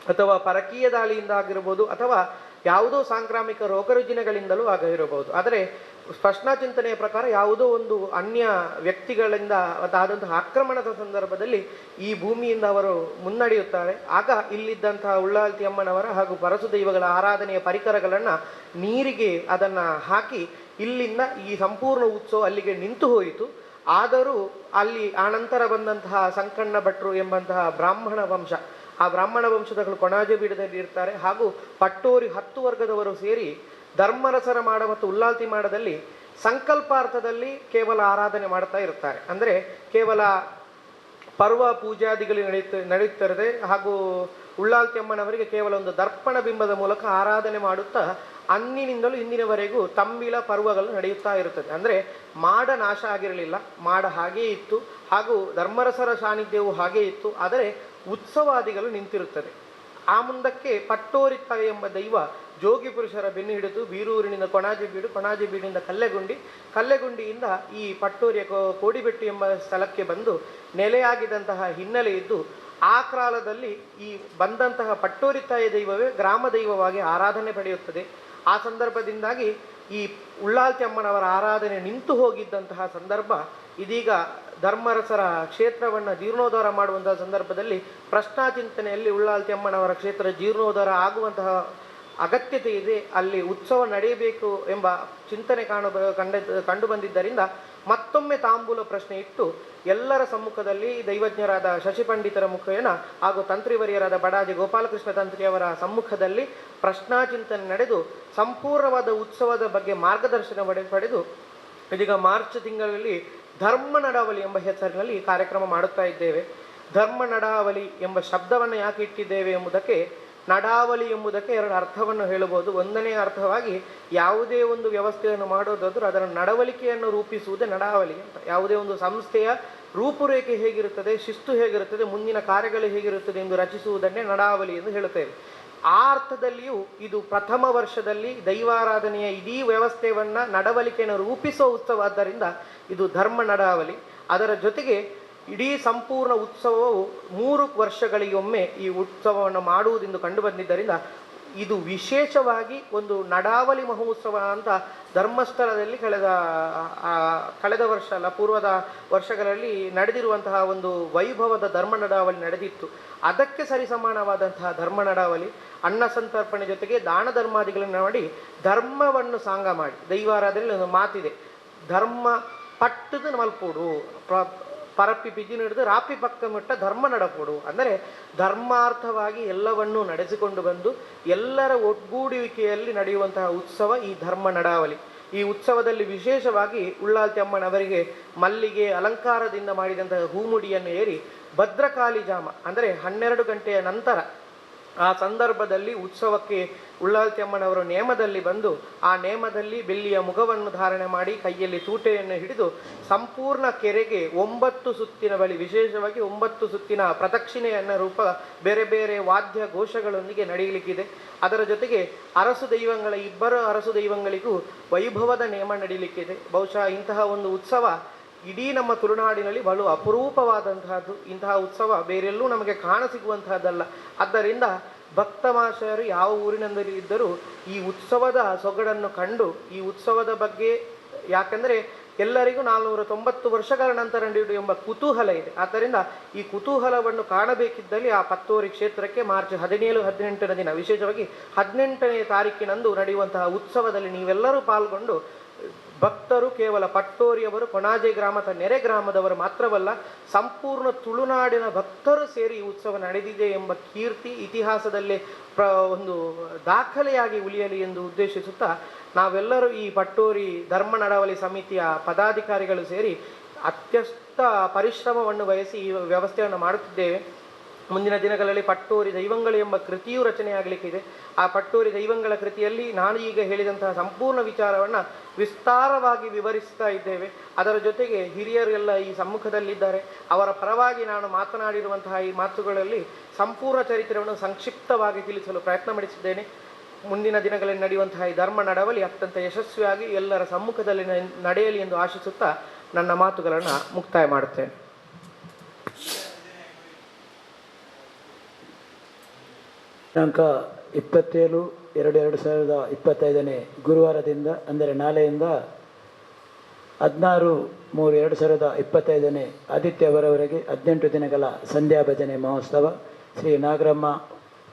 ಅಥವಾ ಪರಕೀಯ ದಾಳಿಯಿಂದ ಆಗಿರ್ಬೋದು ಅಥವಾ ಯಾವುದೋ ಸಾಂಕ್ರಾಮಿಕ ರೋಗರುಜಿನಗಳಿಂದಲೂ ಆಗಿರಬಹುದು ಆದರೆ ಸ್ಪಷ್ಟ ಚಿಂತನೆಯ ಪ್ರಕಾರ ಯಾವುದೋ ಒಂದು ಅನ್ಯ ವ್ಯಕ್ತಿಗಳಿಂದ ಆದಂತಹ ಆಕ್ರಮಣದ ಸಂದರ್ಭದಲ್ಲಿ ಈ ಭೂಮಿಯಿಂದ ಅವರು ಮುನ್ನಡೆಯುತ್ತಾರೆ. ಆಗ ಇಲ್ಲಿದ್ದಂತಹ ಉಳ್ಳಾಲ್ತಿ ಅಮ್ಮನವರ ಹಾಗೂ ಪರಸು ದೈವಗಳ ಆರಾಧನೆಯ ಪರಿಕರಗಳನ್ನು ನೀರಿಗೆ ಅದನ್ನು ಹಾಕಿ ಇಲ್ಲಿಂದ ಈ ಸಂಪೂರ್ಣ ಉತ್ಸವ ಅಲ್ಲಿಗೆ ನಿಂತು ಹೋಯಿತು. ಆದರೂ ಅಲ್ಲಿ ಆನಂತರ ಬಂದಂತಹ ಸಂಕಣ್ಣ ಭಟ್ರು ಎಂಬಂತಹ ಬ್ರಾಹ್ಮಣ ವಂಶ ಆ ಬ್ರಾಹ್ಮಣ ವಂಶದಗಳು ಕೊಣಾಜೆ ಬೀಡದಲ್ಲಿ ಇರ್ತಾರೆ ಹಾಗೂ ಪಟ್ಟೋರಿ ಹತ್ತು ವರ್ಗದವರು ಸೇರಿ ಧರ್ಮರಸರ ಮಾಡ ಮತ್ತು ಉಲ್ಲಾಲ್ತಿ ಮಾಡದಲ್ಲಿ ಸಂಕಲ್ಪಾರ್ಥದಲ್ಲಿ ಕೇವಲ ಆರಾಧನೆ ಮಾಡ್ತಾ ಇರ್ತಾರೆ. ಅಂದರೆ ಕೇವಲ ಪರ್ವ ಪೂಜಾದಿಗಳು ನಡೆಯುತ್ತ, ನಡೆಯುತ್ತಿರದೆ ಹಾಗೂ ಉಳ್ಳಾಲ್ತಿ ಅಮ್ಮನವರಿಗೆ ಕೇವಲ ಒಂದು ದರ್ಪಣ ಬಿಂಬದ ಮೂಲಕ ಆರಾಧನೆ ಮಾಡುತ್ತಾ ಅಂದಿನಿಂದಲೂ ಇಂದಿನವರೆಗೂ ತಂಬಿಲ ಪರ್ವಗಳು ನಡೆಯುತ್ತಾ ಇರುತ್ತದೆ. ಅಂದರೆ ಮಾಡ ನಾಶ ಆಗಿರಲಿಲ್ಲ, ಮಾಡ ಹಾಗೇ ಇತ್ತು ಹಾಗೂ ಧರ್ಮರಸರ ಸಾನ್ನಿಧ್ಯವು ಹಾಗೇ ಇತ್ತು. ಆದರೆ ಉತ್ಸವಾದಿಗಳು ನಿಂತಿರುತ್ತದೆ ಆ ಮುಂದಕ್ಕೆ ಪಟ್ಟೋರಿತ್ತ ಎಂಬ ದೈವ ಜೋಗಿ ಪುರುಷರ ಬೆನ್ನು ಹಿಡಿದು ಬೀರೂರಿನಿಂದ ಕೊಣಾಜಿ ಬೀಡು, ಕೊಣಾಜಿ ಬೀಡಿನಿಂದ ಕಲ್ಲೆಗುಂಡಿ, ಕಲ್ಲೆಗುಂಡಿಯಿಂದ ಈ ಪಟ್ಟೋರಿಯ ಕೋಡಿಬೆಟ್ಟು ಎಂಬ ಸ್ಥಳಕ್ಕೆ ಬಂದು ನೆಲೆಯಾಗಿದ್ದಂತಹ ಹಿನ್ನೆಲೆ ಇದ್ದು, ಆ ಕಾಲದಲ್ಲಿ ಈ ಬಂದಂತಹ ಪಟ್ಟೋರಿತಾಯ ದೈವವೇ ಗ್ರಾಮ ದೈವವಾಗಿ ಆರಾಧನೆ ಪಡೆಯುತ್ತದೆ. ಆ ಸಂದರ್ಭದಿಂದಾಗಿ ಈ ಉಳ್ಳಾಲ್ತಮ್ಮನವರ ಆರಾಧನೆ ನಿಂತು ಹೋಗಿದ್ದಂತಹ ಸಂದರ್ಭ, ಇದೀಗ ಧರ್ಮರಸರ ಕ್ಷೇತ್ರವನ್ನು ಜೀರ್ಣೋದ್ಧಾರ ಮಾಡುವಂತಹ ಸಂದರ್ಭದಲ್ಲಿ ಪ್ರಶ್ನಾಚಿಂತನೆಯಲ್ಲಿ ಉಳ್ಳಾಲ್ತಮ್ಮನವರ ಕ್ಷೇತ್ರ ಜೀರ್ಣೋದ್ಧಾರ ಆಗುವಂತಹ ಅಗತ್ಯತೆ ಇದೆ, ಅಲ್ಲಿ ಉತ್ಸವ ನಡೆಯಬೇಕು ಎಂಬ ಚಿಂತನೆ ಕಾಣು, ಕಂಡ, ಕಂಡು ಬಂದಿದ್ದರಿಂದ ಮತ್ತೊಮ್ಮೆ ತಾಂಬೂಲ ಪ್ರಶ್ನೆ ಇಟ್ಟು ಎಲ್ಲರ ಸಮ್ಮುಖದಲ್ಲಿ ದೈವಜ್ಞರಾದ ಶಶಿ ಪಂಡಿತರ ಮುಖೇನ ಹಾಗೂ ತಂತ್ರಿವರಿಯರಾದ ಬಡಾಜಿ ಗೋಪಾಲಕೃಷ್ಣ ತಂತ್ರಿಯವರ ಸಮ್ಮುಖದಲ್ಲಿ ಪ್ರಶ್ನಾಚಿಂತನೆ ನಡೆದು ಸಂಪೂರ್ಣವಾದ ಉತ್ಸವದ ಬಗ್ಗೆ ಮಾರ್ಗದರ್ಶನ ಪಡೆ, ಪಡೆದು ಇದೀಗ ಮಾರ್ಚ್ ತಿಂಗಳಲ್ಲಿ ಧರ್ಮ ನಡಾವಳಿ ಎಂಬ ಹೆಸರಿನಲ್ಲಿ ಕಾರ್ಯಕ್ರಮ ಮಾಡುತ್ತಾ ಇದ್ದೇವೆ. ಧರ್ಮ ನಡಾವಳಿ ಎಂಬ ಶಬ್ದವನ್ನು ಯಾಕೆ ಇಟ್ಟಿದ್ದೇವೆ ಎಂಬುದಕ್ಕೆ, ನಡಾವಳಿ ಎಂಬುದಕ್ಕೆ ಎರಡು ಅರ್ಥವನ್ನು ಹೇಳಬಹುದು. ಒಂದನೇ ಅರ್ಥವಾಗಿ ಯಾವುದೇ ಒಂದು ವ್ಯವಸ್ಥೆಯನ್ನು ಮಾಡೋದಾದರೂ ಅದರ ನಡವಳಿಕೆಯನ್ನು ರೂಪಿಸುವುದೇ ನಡಾವಳಿ ಅಂತ. ಯಾವುದೇ ಒಂದು ಸಂಸ್ಥೆಯ ರೂಪುರೇಖೆ ಹೇಗಿರುತ್ತದೆ, ಶಿಸ್ತು ಹೇಗಿರುತ್ತದೆ, ಮುಂದಿನ ಕಾರ್ಯಗಳು ಹೇಗಿರುತ್ತದೆ ಎಂದು ರಚಿಸುವುದನ್ನೇ ನಡಾವಳಿ ಎಂದು ಹೇಳುತ್ತೇವೆ. ಆ ಅರ್ಥದಲ್ಲಿಯೂ ಇದು ಪ್ರಥಮ ವರ್ಷದಲ್ಲಿ ದೈವಾರಾಧನೆಯ ಇಡೀ ವ್ಯವಸ್ಥೆಯನ್ನು ನಡವಳಿಕೆಯನ್ನು ರೂಪಿಸುವ ಉತ್ಸವ. ಆದ್ದರಿಂದ ಇದು ಧರ್ಮ ನಡಾವಳಿ. ಅದರ ಜೊತೆಗೆ ಇಡೀ ಸಂಪೂರ್ಣ ಉತ್ಸವವು ಮೂರು ವರ್ಷಗಳಿಗೊಮ್ಮೆ ಈ ಉತ್ಸವವನ್ನು ಮಾಡುವುದೆಂದು ಕಂಡು ಬಂದಿದ್ದರಿಂದ ಇದು ವಿಶೇಷವಾಗಿ ಒಂದು ನಡಾವಳಿ ಮಹೋತ್ಸವ ಅಂತ ಧರ್ಮಸ್ಥಳದಲ್ಲಿ ಕಳೆದ ಕಳೆದ ವರ್ಷ ಅಲ್ಲ, ಪೂರ್ವದ ವರ್ಷಗಳಲ್ಲಿ ನಡೆದಿರುವಂತಹ ಒಂದು ವೈಭವದ ಧರ್ಮ ನಡಾವಳಿ ನಡೆದಿತ್ತು. ಅದಕ್ಕೆ ಸರಿಸಮಾನವಾದಂತಹ ಧರ್ಮ ನಡಾವಳಿ, ಅನ್ನ ಸಂತರ್ಪಣೆ ಜೊತೆಗೆ ದಾನ ಧರ್ಮಾದಿಗಳನ್ನು ಮಾಡಿ ಧರ್ಮವನ್ನು ಸಾಂಗ ಮಾಡಿ. ದೈವಾರಾಧನೆಯಲ್ಲಿ ಒಂದು ಮಾತಿದೆ, ಧರ್ಮ ಪಟ್ಟದ ಮಲ್ಪೋಡು ಪರಪ್ಪಿ ಬಿಗಿ ನಡೆದು ರಾಪಿ ಪಕ್ಕ ಮಟ್ಟ ಧರ್ಮ ನಡಪೋಡು ಅಂದರೆ ಧರ್ಮಾರ್ಥವಾಗಿ ಎಲ್ಲವನ್ನೂ ನಡೆಸಿಕೊಂಡು ಬಂದು ಎಲ್ಲರ ಒಗ್ಗೂಡುವಿಕೆಯಲ್ಲಿ ನಡೆಯುವಂತಹ ಉತ್ಸವ ಈ ಧರ್ಮ ನಡಾವಳಿ. ಈ ಉತ್ಸವದಲ್ಲಿ ವಿಶೇಷವಾಗಿ ಉಳ್ಳಾಲ್ತಿ ಅಮ್ಮನವರಿಗೆ ಮಲ್ಲಿಗೆ ಅಲಂಕಾರದಿಂದ ಮಾಡಿದಂತಹ ಹೂಮುಡಿಯನ್ನು ಏರಿ ಭದ್ರಕಾಳಿ ಜಾಮ, ಅಂದರೆ ಹನ್ನೆರಡು ಗಂಟೆಯ ನಂತರ ಆ ಸಂದರ್ಭದಲ್ಲಿ ಉತ್ಸವಕ್ಕೆ ಉಳ್ಳಾಲ್ತಿ ಅಮ್ಮನವರು ನೇಮದಲ್ಲಿ ಬಂದು ಆ ನೇಮದಲ್ಲಿ ಬೆಳ್ಳಿಯ ಮುಖವನ್ನು ಧಾರಣೆ ಮಾಡಿ ಕೈಯಲ್ಲಿ ತೂಟೆಯನ್ನು ಹಿಡಿದು ಸಂಪೂರ್ಣ ಕೆರೆಗೆ ಒಂಬತ್ತು ಸುತ್ತಿನ ಬಳಿ, ವಿಶೇಷವಾಗಿ ಒಂಬತ್ತು ಸುತ್ತಿನ ಪ್ರದಕ್ಷಿಣೆಯನ್ನ ರೂಪ ಬೇರೆ ಬೇರೆ ವಾದ್ಯ ಘೋಷಗಳೊಂದಿಗೆ ನಡೆಯಲಿಕ್ಕಿದೆ. ಅದರ ಜೊತೆಗೆ ಅರಸು ದೈವಗಳ, ಇಬ್ಬರು ಅರಸು ದೈವಗಳಿಗೂ ವೈಭವದ ನೇಮ ನಡೀಲಿಕ್ಕಿದೆ ಬಹುಶಃ ಇಂತಹ ಒಂದು ಉತ್ಸವ ಇಡೀ ನಮ್ಮ ತುಳುನಾಡಿನಲ್ಲಿ ಬಲು ಅಪರೂಪವಾದಂತಹದ್ದು ಇಂತಹ ಉತ್ಸವ ಬೇರೆಲ್ಲೂ ನಮಗೆ ಕಾಣಸಿಗುವಂತಹದ್ದಲ್ಲ ಆದ್ದರಿಂದ ಭಕ್ತ ಮಹಾಶಯರು ಯಾವ ಊರಿನಲ್ಲಿ ಇದ್ದರೂ ಈ ಉತ್ಸವದ ಸೊಗಡನ್ನು ಕಂಡು, ಈ ಉತ್ಸವದ ಬಗ್ಗೆ ಯಾಕಂದರೆ ಎಲ್ಲರಿಗೂ ನಾಲ್ನೂರ ತೊಂಬತ್ತು ವರ್ಷಗಳ ನಂತರ ನಡೆಯುವುದು ಎಂಬ ಕುತೂಹಲ ಇದೆ. ಆದ್ದರಿಂದ ಈ ಕುತೂಹಲವನ್ನು ಕಾಣಬೇಕಿದ್ದಲ್ಲಿ ಆ ಪತ್ತೋರಿ ಕ್ಷೇತ್ರಕ್ಕೆ ಮಾರ್ಚ್ ಹದಿನೇಳು, ಹದಿನೆಂಟನೇ ದಿನ, ವಿಶೇಷವಾಗಿ ಹದಿನೆಂಟನೇ ತಾರೀಕಿನಂದು ನಡೆಯುವಂತಹ ಉತ್ಸವದಲ್ಲಿ ನೀವೆಲ್ಲರೂ ಪಾಲ್ಗೊಂಡು ಭಕ್ತರು ಕೇವಲ ಪಟ್ಟೋರಿಯವರು, ಕೊಣಾಜೆ ಗ್ರಾಮದ ನೆರೆ ಗ್ರಾಮದವರು ಮಾತ್ರವಲ್ಲ, ಸಂಪೂರ್ಣ ತುಳುನಾಡಿನ ಭಕ್ತರು ಸೇರಿ ಈ ಉತ್ಸವ ನಡೆದಿದೆ ಎಂಬ ಕೀರ್ತಿ ಇತಿಹಾಸದಲ್ಲೇ ಪ್ರ, ಒಂದು ದಾಖಲೆಯಾಗಿ ಉಳಿಯಲಿ ಎಂದು ಉದ್ದೇಶಿಸುತ್ತಾ ನಾವೆಲ್ಲರೂ ಈ ಪಟ್ಟೋರಿ ಧರ್ಮ ನಡಾವಳಿ ಸಮಿತಿಯ ಪದಾಧಿಕಾರಿಗಳು ಸೇರಿ ಅತ್ಯಷ್ಟ ಪರಿಶ್ರಮವನ್ನು ವಹಿಸಿ ಈ ವ್ಯವಸ್ಥೆಯನ್ನು ಮಾಡುತ್ತಿದ್ದೇವೆ. ಮುಂದಿನ ದಿನಗಳಲ್ಲಿ ಪಟ್ಟೋರಿ ದೈವಂಗಳು ಎಂಬ ಕೃತಿಯೂ ರಚನೆಯಾಗಲಿಕ್ಕಿದೆ. ಆ ಪಟ್ಟೋರಿ ದೈವಂಗಳ ಕೃತಿಯಲ್ಲಿ ನಾನು ಈಗ ಹೇಳಿದಂತಹ ಸಂಪೂರ್ಣ ವಿಚಾರವನ್ನು ವಿಸ್ತಾರವಾಗಿ ವಿವರಿಸ್ತಾ ಇದ್ದೇವೆ. ಅದರ ಜೊತೆಗೆ ಹಿರಿಯರೆಲ್ಲ ಈ ಸಮ್ಮುಖದಲ್ಲಿದ್ದಾರೆ. ಅವರ ಪರವಾಗಿ ನಾನು ಮಾತನಾಡಿರುವಂತಹ ಈ ಮಾತುಗಳಲ್ಲಿ ಸಂಪೂರ್ಣ ಚರಿತ್ರೆಯನ್ನು ಸಂಕ್ಷಿಪ್ತವಾಗಿ ತಿಳಿಸಲು ಪ್ರಯತ್ನ ಮಾಡಿಸಿದ್ದೇನೆ. ಮುಂದಿನ ದಿನಗಳಲ್ಲಿ ನಡೆಯುವಂತಹ ಈ ಧರ್ಮ ನಡವಳಿ ಅತ್ಯಂತ ಯಶಸ್ವಿಯಾಗಿ ಎಲ್ಲರ ಸಮ್ಮುಖದಲ್ಲಿ ನಡೆಯಲಿ ಎಂದು ಆಶಿಸುತ್ತಾ ನನ್ನ ಮಾತುಗಳನ್ನು ಮುಕ್ತಾಯ ಮಾಡುತ್ತೇನೆ. ದಿನಾಂಕ ಇಪ್ಪತ್ತೇಳು ಎರಡು ಎರಡು ಸಾವಿರದ ಇಪ್ಪತ್ತೈದನೇ ಗುರುವಾರದಿಂದ, ಅಂದರೆ ನಾಳೆಯಿಂದ ಹದಿನಾರು ಮೂರು ಎರಡು ಸಾವಿರದ ಇಪ್ಪತ್ತೈದನೇ ಆದಿತ್ಯವರವರೆಗೆ ಹದಿನೆಂಟು ದಿನಗಳ ಸಂಧ್ಯಾ ಭಜನೆ ಮಹೋತ್ಸವ ಶ್ರೀ ನಾಗರಮ್ಮ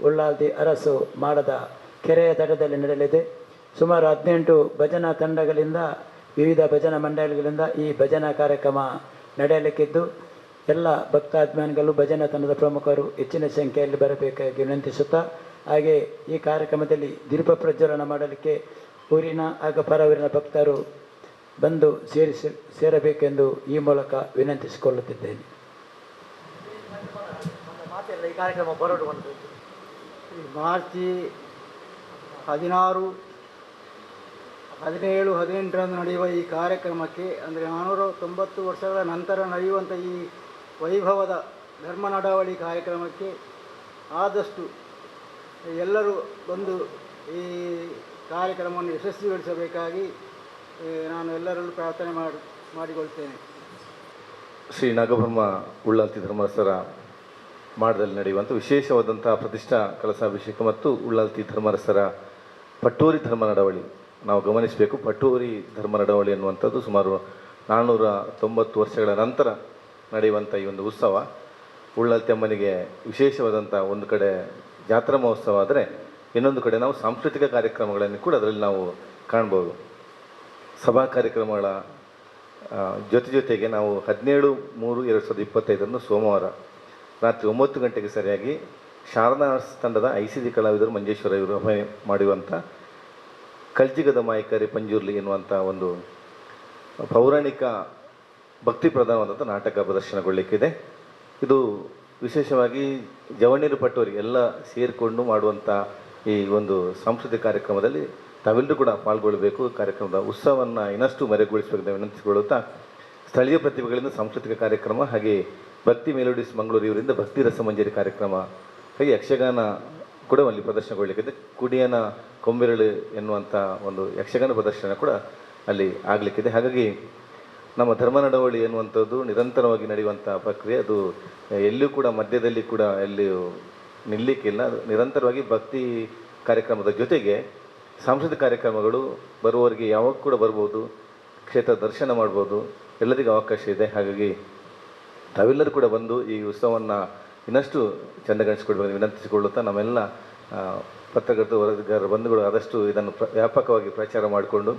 ಉಳ್ಳಾಲ್ದಿ ಅರಸು ಮಾಡದ ಕೆರೆಯ ತಟದಲ್ಲಿ ನಡೆಯಲಿದೆ. ಸುಮಾರು ಹದಿನೆಂಟು ಭಜನಾ ತಂಡಗಳಿಂದ, ವಿವಿಧ ಭಜನಾ ಮಂಡಳಿಗಳಿಂದ ಈ ಭಜನಾ ಕಾರ್ಯಕ್ರಮ ನಡೆಯಲಿಕ್ಕಿದ್ದು. ಎಲ್ಲ ಭಕ್ತಾಭಿಮಾನಿಗಳು ಭಜನಾ ತಂಡದ ಪ್ರಮುಖರು ಹೆಚ್ಚಿನ ಸಂಖ್ಯೆಯಲ್ಲಿ ಬರಬೇಕಾಗಿ ವಿನಂತಿಸುತ್ತಾ ಹಾಗೆ ಈ ಕಾರ್ಯಕ್ರಮದಲ್ಲಿ ದೀಪ ಪ್ರಜ್ವಲನ ಮಾಡಲಿಕ್ಕೆ ಊರಿನ ಹಾಗೂ ಪರವೂರಿನ ಭಕ್ತರು ಬಂದು ಸೇರಿಸಿ ಸೇರಬೇಕೆಂದು ಈ ಮೂಲಕ ವಿನಂತಿಸಿಕೊಳ್ಳುತ್ತಿದ್ದೇನೆ. ಮಾತೆಲ್ಲ ಈ ಕಾರ್ಯಕ್ರಮ ಮಾರ್ಚಿ ಹದಿನಾರು ಹದಿನೇಳು ಹದಿನೆಂಟರಂದು ನಡೆಯುವ ಈ ಕಾರ್ಯಕ್ರಮಕ್ಕೆ ಅಂದರೆ ನಾನ್ನೂರ ತೊಂಬತ್ತು ವರ್ಷಗಳ ನಂತರ ನಡೆಯುವಂಥ ಈ ವೈಭವದ ಧರ್ಮ ನಡಾವಳಿ ಕಾರ್ಯಕ್ರಮಕ್ಕೆ ಆದಷ್ಟು ಎಲ್ಲರೂ ಬಂದು ಈ ಕಾರ್ಯಕ್ರಮವನ್ನು ಯಶಸ್ವಿಗೊಳಿಸಬೇಕಾಗಿ ನಾನು ಎಲ್ಲರಲ್ಲೂ ಪ್ರಾರ್ಥನೆ ಮಾಡಿ, ಮಾಡಿಕೊಳ್ತೇನೆ. ಶ್ರೀ ನಾಗಬ್ರಹ್ಮ ಉಳ್ಳಾಲ್ತಿ ಧರ್ಮಸ್ಥರ ಮಾಡದಲ್ಲಿ ನಡೆಯುವಂಥ ವಿಶೇಷವಾದಂಥ ಪ್ರತಿಷ್ಠಾ ಕಲಸಾಭಿಷೇಕ ಮತ್ತು ಉಳ್ಳಾಲ್ತಿ ಧರ್ಮರಸರ ಪಟ್ಟೋರಿ ಧರ್ಮ ನಡವಳಿ ನಾವು ಗಮನಿಸಬೇಕು. ಪಟ್ಟೋರಿ ಧರ್ಮ ನಡವಳಿ ಅನ್ನುವಂಥದ್ದು ಸುಮಾರು ನಾನ್ನೂರ ತೊಂಬತ್ತು ವರ್ಷಗಳ ನಂತರ ನಡೆಯುವಂಥ ಈ ಒಂದು ಉತ್ಸವ ಉಳ್ಳಲ್ತೆಮ್ಮನಿಗೆ ವಿಶೇಷವಾದಂಥ ಒಂದು ಕಡೆ ಜಾತ್ರಾ ಮಹೋತ್ಸವ ಆದರೆ ಇನ್ನೊಂದು ಕಡೆ ನಾವು ಸಾಂಸ್ಕೃತಿಕ ಕಾರ್ಯಕ್ರಮಗಳನ್ನು ಕೂಡ ಅದರಲ್ಲಿ ನಾವು ಕಾಣ್ಬೋದು. ಸಭಾ ಕಾರ್ಯಕ್ರಮಗಳ ಜೊತೆ ಜೊತೆಗೆ ನಾವು ಹದಿನೇಳು ಮೂರು ಎರಡು ಸಾವಿರದ ಇಪ್ಪತ್ತೈದರಂದು ಸೋಮವಾರ ರಾತ್ರಿ ಒಂಬತ್ತು ಗಂಟೆಗೆ ಸರಿಯಾಗಿ ಶಾರದಾ ತಂಡದ ಡಿ ಕಲಾವಿದರು ಮಂಜೇಶ್ವರ ಇವರು ಅಭಿನಯ ಮಾಡುವಂಥ ಕಲ್ಜಿಗದ ಮಾಯಕರಿ ಪಂಜುರ್ಲಿ ಎನ್ನುವಂಥ ಒಂದು ಪೌರಾಣಿಕ ಭಕ್ತಿ ಪ್ರಧಾನವಾದಂಥ ನಾಟಕ ಪ್ರದರ್ಶನಗೊಳ್ಳಿಕ್ಕಿದೆ. ಇದು ವಿಶೇಷವಾಗಿ ಜವಣೀರು ಪಟ್ಟೋರಿ ಎಲ್ಲ ಸೇರಿಕೊಂಡು ಮಾಡುವಂಥ ಈ ಒಂದು ಸಾಂಸ್ಕೃತಿಕ ಕಾರ್ಯಕ್ರಮದಲ್ಲಿ ತಾವೆಲ್ಲರೂ ಕೂಡ ಪಾಲ್ಗೊಳ್ಳಬೇಕು. ಕಾರ್ಯಕ್ರಮದ ಉತ್ಸವವನ್ನು ಇನ್ನಷ್ಟು ಮರೆಗೊಳಿಸಬೇಕೆಂದು ವಿನಂತಿಸಿಕೊಳ್ಳುತ್ತಾ ಸ್ಥಳೀಯ ಪ್ರತಿಭೆಗಳಿಂದ ಸಾಂಸ್ಕೃತಿಕ ಕಾರ್ಯಕ್ರಮ ಹಾಗೆ ಭಕ್ತಿ ಮೇಲೋಡಿಸ್ ಮಂಗಳೂರು ಇವರಿಂದ ಭಕ್ತಿ ರಸಮಂಜರಿ ಕಾರ್ಯಕ್ರಮ ಹಾಗೆ ಯಕ್ಷಗಾನ ಕೂಡ ಅಲ್ಲಿ ಪ್ರದರ್ಶನಗೊಳ್ಳಿಕ್ಕಿದೆ. ಕುಡಿಯನ ಕೊಂಬೆರಳು ಎನ್ನುವಂಥ ಒಂದು ಯಕ್ಷಗಾನ ಪ್ರದರ್ಶನ ಕೂಡ ಅಲ್ಲಿ ಆಗಲಿಕ್ಕಿದೆ. ಹಾಗಾಗಿ ನಮ್ಮ ಧರ್ಮ ನಡವಳಿ ಎನ್ನುವಂಥದ್ದು ನಿರಂತರವಾಗಿ ನಡೆಯುವಂಥ ಪ್ರಕ್ರಿಯೆ. ಅದು ಎಲ್ಲೂ ಕೂಡ ಮಧ್ಯದಲ್ಲಿ ಕೂಡ ಎಲ್ಲಿಯೂ ನಿಲ್ಲಿಕ್ಕಿಲ್ಲ. ನಿರಂತರವಾಗಿ ಭಕ್ತಿ ಕಾರ್ಯಕ್ರಮದ ಜೊತೆಗೆ ಸಾಂಸ್ಕೃತಿಕ ಕಾರ್ಯಕ್ರಮಗಳು ಬರುವವರಿಗೆ ಯಾವಾಗ ಕೂಡ ಬರ್ಬೋದು. ಕ್ಷೇತ್ರ ದರ್ಶನ ಮಾಡ್ಬೋದು. ಎಲ್ಲರಿಗೂ ಅವಕಾಶ ಇದೆ. ಹಾಗಾಗಿ ತಾವೆಲ್ಲರೂ ಕೂಡ ಬಂದು ಈ ಉತ್ಸವವನ್ನು ಇನ್ನಷ್ಟು ಚೆಂದಗೊಳಿಸಿಕೊಡ್ಬೇಕು ವಿನಂತಿಸಿಕೊಳ್ಳುತ್ತಾ ನಮ್ಮೆಲ್ಲ ಪತ್ರಕರ್ತ ವರದಿಗಾರರು ಬಂಧುಗಳು ಆದಷ್ಟು ಇದನ್ನು ವ್ಯಾಪಕವಾಗಿ ಪ್ರಚಾರ ಮಾಡಿಕೊಂಡು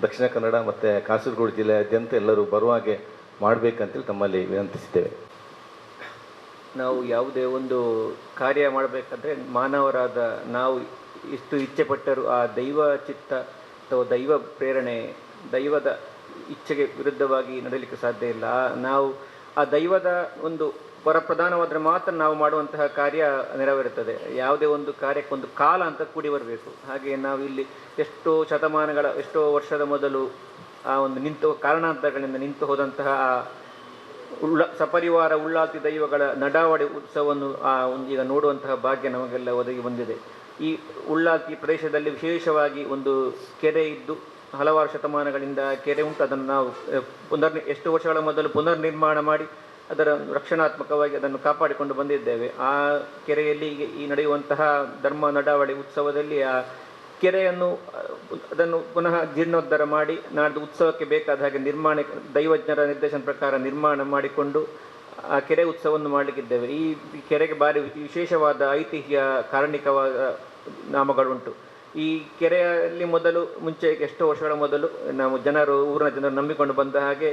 ದಕ್ಷಿಣ ಕನ್ನಡ ಮತ್ತು ಕಾಸರಗೋಡು ಜಿಲ್ಲೆಯಾದ್ಯಂತ ಎಲ್ಲರೂ ಬರುವ ಹಾಗೆ ಮಾಡಬೇಕಂತೇಳಿ ತಮ್ಮಲ್ಲಿ ವಿನಂತಿಸಿದ್ದೇವೆ. ನಾವು ಯಾವುದೇ ಒಂದು ಕಾರ್ಯ ಮಾಡಬೇಕಾದ್ರೆ ಮಾನವರಾದ ನಾವು ಇಷ್ಟು ಇಚ್ಛೆ ಪಟ್ಟರೂ ಆ ದೈವ ಚಿತ್ತ ಅಥವಾ ದೈವ ಪ್ರೇರಣೆ, ದೈವದ ಇಚ್ಛೆಗೆ ವಿರುದ್ಧವಾಗಿ ನಡೀಲಿಕ್ಕೆ ಸಾಧ್ಯ ಇಲ್ಲ. ನಾವು ಆ ದೈವದ ಒಂದು ವರಪ್ರಧಾನವಾದರೆ ಮಾತ್ರ ನಾವು ಮಾಡುವಂತಹ ಕಾರ್ಯ ನೆರವೇರುತ್ತದೆ. ಯಾವುದೇ ಒಂದು ಕಾರ್ಯಕ್ಕೊಂದು ಕಾಲ ಅಂತ ಕೂಡಿ ಬರಬೇಕು. ಹಾಗೆ ನಾವು ಇಲ್ಲಿ ಎಷ್ಟೋ ಶತಮಾನಗಳ, ಎಷ್ಟೋ ವರ್ಷದ ಮೊದಲು ಆ ಒಂದು ನಿಂತು ಕಾರಣಾಂತರಗಳಿಂದ ನಿಂತು ಹೋದಂತಹ ಉಳ್ಳ, ಸಪರಿವಾರ ಉಳ್ಳಾತಿ ದೈವಗಳ ನಡಾವಡಿ ಉತ್ಸವವನ್ನು ಆ ಒಂದು ಈಗ ನೋಡುವಂತಹ ಭಾಗ್ಯ ನಮಗೆಲ್ಲ ಒದಗಿ ಬಂದಿದೆ. ಈ ಉಳ್ಳಾತಿ ಪ್ರದೇಶದಲ್ಲಿ ವಿಶೇಷವಾಗಿ ಒಂದು ಕೆರೆ ಇದ್ದು ಹಲವಾರು ಶತಮಾನಗಳಿಂದ ಕೆರೆ ಉಂಟು. ಅದನ್ನು ನಾವು ಪುನರ್, ಎಷ್ಟು ವರ್ಷಗಳ ಮೊದಲು ಪುನರ್ ನಿರ್ಮಾಣ ಮಾಡಿ ಅದರ ರಕ್ಷಣಾತ್ಮಕವಾಗಿ ಅದನ್ನು ಕಾಪಾಡಿಕೊಂಡು ಬಂದಿದ್ದೇವೆ. ಆ ಕೆರೆಯಲ್ಲಿ ಈ ನಡೆಯುವಂತಹ ಧರ್ಮ ನಡಾವಳಿ ಉತ್ಸವದಲ್ಲಿ ಆ ಕೆರೆಯನ್ನು, ಅದನ್ನು ಪುನಃ ಜೀರ್ಣೋದ್ಧಾರ ಮಾಡಿ ನಾಡ್ದು ಉತ್ಸವಕ್ಕೆ ಬೇಕಾದ ಹಾಗೆ ನಿರ್ಮಾಣ, ದೈವಜ್ಞರ ನಿರ್ದೇಶನ ಪ್ರಕಾರ ನಿರ್ಮಾಣ ಮಾಡಿಕೊಂಡು ಆ ಕೆರೆ ಉತ್ಸವವನ್ನು ಮಾಡಲಿಕ್ಕಿದ್ದೇವೆ. ಈ ಕೆರೆಗೆ ಭಾರಿ ವಿಶೇಷವಾದ ಐತಿಹ್ಯ ಕಾರಣಿಕವಾದ ನಾಮಗಳುಂಟು. ಈ ಕೆರೆಯಲ್ಲಿ ಮೊದಲು, ಮುಂಚೆ ಎಷ್ಟೋ ವರ್ಷಗಳ ಮೊದಲು ನಾವು ಜನರು, ಊರಿನ ಜನರು ನಂಬಿಕೊಂಡು ಬಂದ ಹಾಗೆ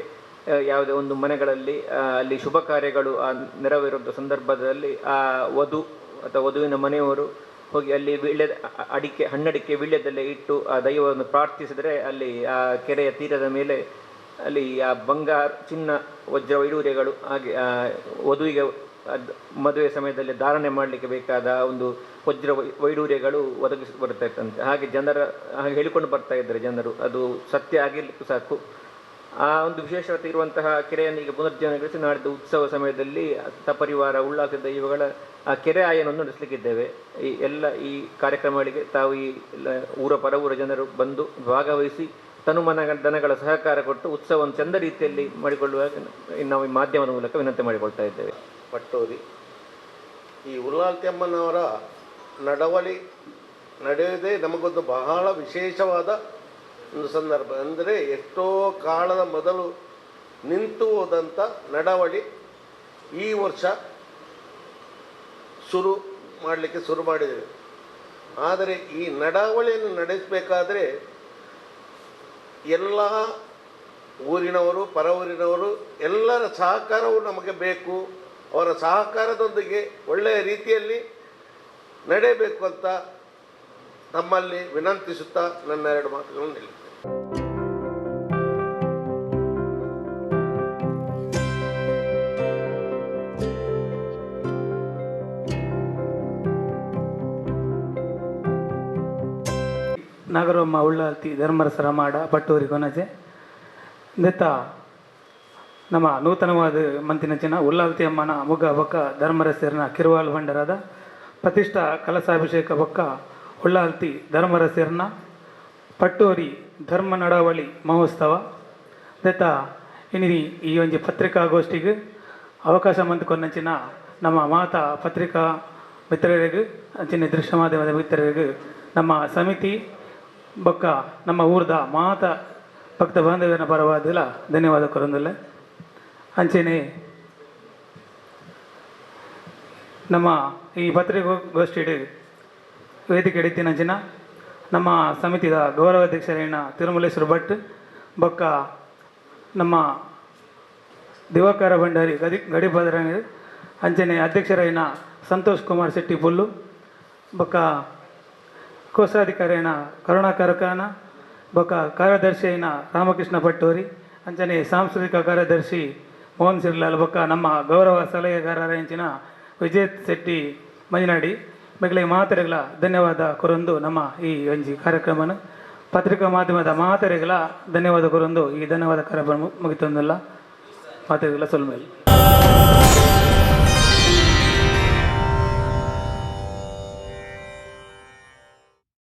ಯಾವುದೇ ಒಂದು ಮನೆಗಳಲ್ಲಿ ಅಲ್ಲಿ ಶುಭ ಕಾರ್ಯಗಳು ನೆರವೇರುವಂಥ ಸಂದರ್ಭದಲ್ಲಿ, ಆ, ವಧು ಅಥವಾ ವಧುವಿನ ಮನೆಯವರು ಹೋಗಿ ಅಲ್ಲಿ ವೀಳ್ಯ, ಅಡಿಕೆ, ಹಣ್ಣಡಿಕೆ ವೀಳ್ಯದಲ್ಲೇ ಇಟ್ಟು, ಆ, ದೈವವನ್ನು ಪ್ರಾರ್ಥಿಸಿದರೆ ಅಲ್ಲಿ, ಆ, ಕೆರೆಯ ತೀರದ ಮೇಲೆ ಅಲ್ಲಿ, ಆ, ಬಂಗಾರ, ಚಿನ್ನ, ವಜ್ರ, ವೈಡೂರ್ಯಗಳು, ಹಾಗೆ ವಧುವಿಗೆ ಮದುವೆ ಸಮಯದಲ್ಲಿ ಧಾರಣೆ ಮಾಡಲಿಕ್ಕೆ ಬೇಕಾದ ಒಂದು ವಜ್ರ ವೈಡೂರ್ಯಗಳು ಒದಗಿಸಿ ಬರ್ತಾ ಇತ್ತಂತೆ ಹಾಗೆ ಜನರ, ಹಾಗೆ ಹೇಳಿಕೊಂಡು ಬರ್ತಾ ಇದ್ದಾರೆ ಜನರು. ಅದು ಸತ್ಯ ಆಗಿರ್ಲಿಕ್ಕೂ ಸಾಕು. ಆ ಒಂದು ವಿಶೇಷತೆ ಇರುವಂತಹ ಕೆರೆಯನ್ನು ಈಗ ಪುನರ್ಜೀವನಗೊಳಿಸಿ ನಾಡಿದ ಉತ್ಸವ ಸಮಯದಲ್ಲಿ ಸಪರಿವಾರ ಉಳ್ಳಾಸ ದೈವಗಳ, ಆ ಕೆರೆ ಆಯನವನ್ನು ನಡೆಸಲಿಕ್ಕಿದ್ದೇವೆ. ಈ ಎಲ್ಲ ಈ ಕಾರ್ಯಕ್ರಮಗಳಿಗೆ ತಾವು ಈ ಊರ ಪರ ಊರ ಜನರು ಬಂದು ಭಾಗವಹಿಸಿ ತನುಮನ ದನಗಳ ಸಹಕಾರ ಕೊಟ್ಟು ಉತ್ಸವವನ್ನು ಚಂದ ರೀತಿಯಲ್ಲಿ ಮಾಡಿಕೊಳ್ಳುವಾಗ ನಾವು ಈ ಮಾಧ್ಯಮದ ಮೂಲಕ ವಿನಂತಿ ಮಾಡಿಕೊಳ್ತಾ ಇದ್ದೇವೆ. ಪಟ್ಟೋರಿ ಈ ಉಲ್ಲಾಲ್ತಿಯಮ್ಮನವರ ನಡವಳಿ ನಡೆಯುವುದೇ ನಮಗೊಂದು ಬಹಳ ವಿಶೇಷವಾದ ಒಂದು ಸಂದರ್ಭ. ಅಂದರೆ ಎಷ್ಟೋ ಕಾಲದ ಮೊದಲು ನಿಂತು ಹೋದಂಥ ನಡವಳಿ ಈ ವರ್ಷ ಶುರು ಮಾಡಲಿಕ್ಕೆ ಶುರು ಮಾಡಿದ್ದೇವೆ. ಆದರೆ ಈ ನಡಾವಳಿಯನ್ನು ನಡೆಸಬೇಕಾದ್ರೆ ಎಲ್ಲ ಊರಿನವರು ಪರ ಊರಿನವರು ಎಲ್ಲರ ಸಹಕಾರವು ನಮಗೆ ಬೇಕು. ಅವರ ಸಹಕಾರದೊಂದಿಗೆ ಒಳ್ಳೆಯ ರೀತಿಯಲ್ಲಿ ನಡೆಯಬೇಕು ಅಂತ ನಮ್ಮಲ್ಲಿ ವಿನಂತಿಸುತ್ತಾ ನನ್ನ ಎರಡು ಮಾತುಗಳನ್ನು ನಿಲ್ಲಿಸ್ತೇನೆ ನಾಗರಮ್ಮ ಉಳ್ಳಾಲ್ತಿ ಧರ್ಮರಸರ ಮಾಡ ಪಟ್ಟೂರಿ ಕೊನಜೆ ನೆತ್ತ ನಮ್ಮ ನೂತನವಾದ ಮಂತಿನ ಜನ ಉಳ್ಳಾಲ್ತಿ ಅಮ್ಮನ ಮುಗ ಬೊಕ್ಕ ಧರ್ಮರಸರನ ಕಿರುವಾಲ್ ಭಂಡರದ ಪ್ರತಿಷ್ಠಾ ಕಲಸಾಭಿಷೇಕ ಬೊಕ್ಕ ಉಳ್ಳಾಲ್ತಿ ಧರ್ಮರಸರನ ಪಟ್ಟೂರಿ ಧರ್ಮ ನಡಾವಳಿ ಮಹೋತ್ಸವ. ದತ್ತ ಇನಿ ಈ ಒಂದು ಪತ್ರಿಕಾಗೋಷ್ಠಿಗೆ ಅವಕಾಶ ಮಂತ್ಕೊಂಡಂಚಿನ ನಮ್ಮ ಮಾತಾ ಪತ್ರಿಕಾ ಮಿತ್ರರಿಗೂ, ಅಂಚಿನ ದೃಶ್ಯ ಮಾಧ್ಯಮದ ಮಿತ್ರರಿಗೆ, ನಮ್ಮ ಸಮಿತಿ ಬೊಕ್ಕ ನಮ್ಮ ಊರದ ಮಾತ ಭಕ್ತ ಬಾಂಧವ್ಯನ ಪರವಾದಿಲ್ಲ ಧನ್ಯವಾದ ಕೊರೊಂದಿಲ್ಲ. ಅಂಚೆನೆ ನಮ್ಮ ಈ ಪತ್ರಿಕಾಗೋಷ್ಠಿಡ್ ವೇದಿಕೆ ಎಡಿತಿನಂಚಿನ ನಮ್ಮ ಸಮಿತಿಯ ಗೌರವಾಧ್ಯಕ್ಷರೈನ ತಿರುಮಲೇಶ್ವರ ಭಟ್, ಬೊಕ್ಕ ನಮ್ಮ ದಿವಾಕರ ಭಂಡಾರಿ ಗದಿ ಗಡಿಭದ್ರ ಅಂಚನೆ ಅಧ್ಯಕ್ಷರೈನ ಸಂತೋಷ್ ಕುಮಾರ್ ಶೆಟ್ಟಿ ಪುಲ್ಲು ಬೊಕ್ಕ ಕೋಶಾಧಿಕಾರಿಯನ ಕರುಣಾಕರ ಖಾನ ಬೊಕ್ಕ ಕಾರ್ಯದರ್ಶಿ ರಾಮಕೃಷ್ಣ ಪಟ್ಟೋರಿ, ಅಂಚನೆ ಸಾಂಸ್ಕೃತಿಕ ಕಾರ್ಯದರ್ಶಿ ಮೋಹನ್ ಸಿರ್ಲಾಲ್, ಬೊಕ್ಕ ನಮ್ಮ ಗೌರವ ಸಲಹೆಗಾರರ ಹೆಂಚಿನ ವಿಜಯ್ ಶೆಟ್ಟಿ ಮೈನಾಡಿ. ಮಿಗಲಿಗೆ ಮಾತರೆಗಳ ಧನ್ಯವಾದ ಕೊರೊಂದು ನಮ್ಮ ಈ ಒಂಜಿ ಕಾರ್ಯಕ್ರಮನ. ಪತ್ರಿಕಾ ಮಾಧ್ಯಮದ ಮಾತರೆಗಳ ಧನ್ಯವಾದ ಕೊರೊಂದು ಈ ಧನ್ಯವಾದ ಕಾರ್ಯಕ್ರಮ ಮುಗಿತೊಂದಲ್ಲ. ಮಾತರೆಗಳ ಸೊಲ್ಮೇಲೆ